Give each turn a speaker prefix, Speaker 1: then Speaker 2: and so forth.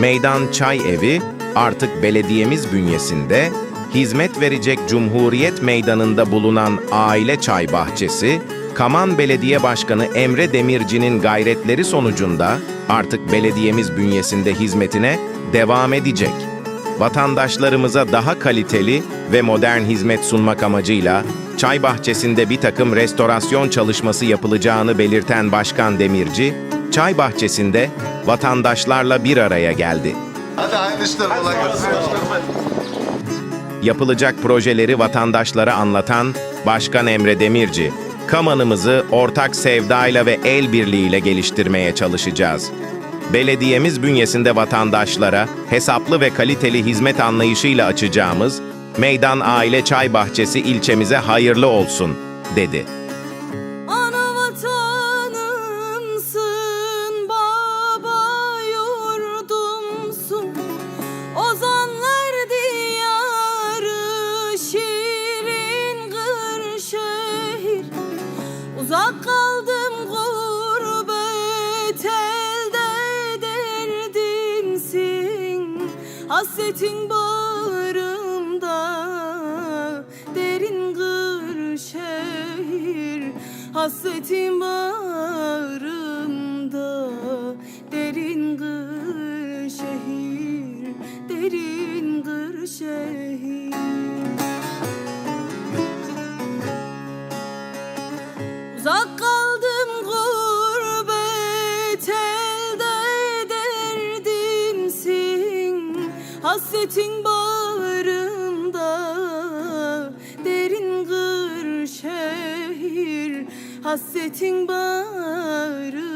Speaker 1: Meydan Çay Evi artık belediyemiz bünyesinde hizmet verecek Cumhuriyet Meydanı'nda bulunan Aile Çay Bahçesi, Kaman Belediye Başkanı Emre Demirci'nin gayretleri sonucunda artık belediyemiz bünyesinde hizmetine devam edecek. Vatandaşlarımıza daha kaliteli ve modern hizmet sunmak amacıyla çay bahçesinde bir takım restorasyon çalışması yapılacağını belirten Başkan Demirci, çay bahçesinde vatandaşlarla bir araya geldi.
Speaker 2: Hadi aynı.
Speaker 1: Yapılacak projeleri vatandaşlara anlatan Başkan Emre Demirci, Kamanımızı ortak sevdayla ve el birliğiyle geliştirmeye çalışacağız. Belediyemiz bünyesinde vatandaşlara hesaplı ve kaliteli hizmet anlayışıyla açacağımız Meydan Aile Çay Bahçesi ilçemize hayırlı olsun, dedi.
Speaker 3: Uzak kaldım gurbet elde derdimsin. Hasretin bağrımda, derin Kırşehir. Hasretin bağrımda, derin Kırşehir. Derin Kırşehir. Uzak kaldım gurbet elde derdimsin. Hasretin bağrımda derin Kırşehir Hasretin bağrımda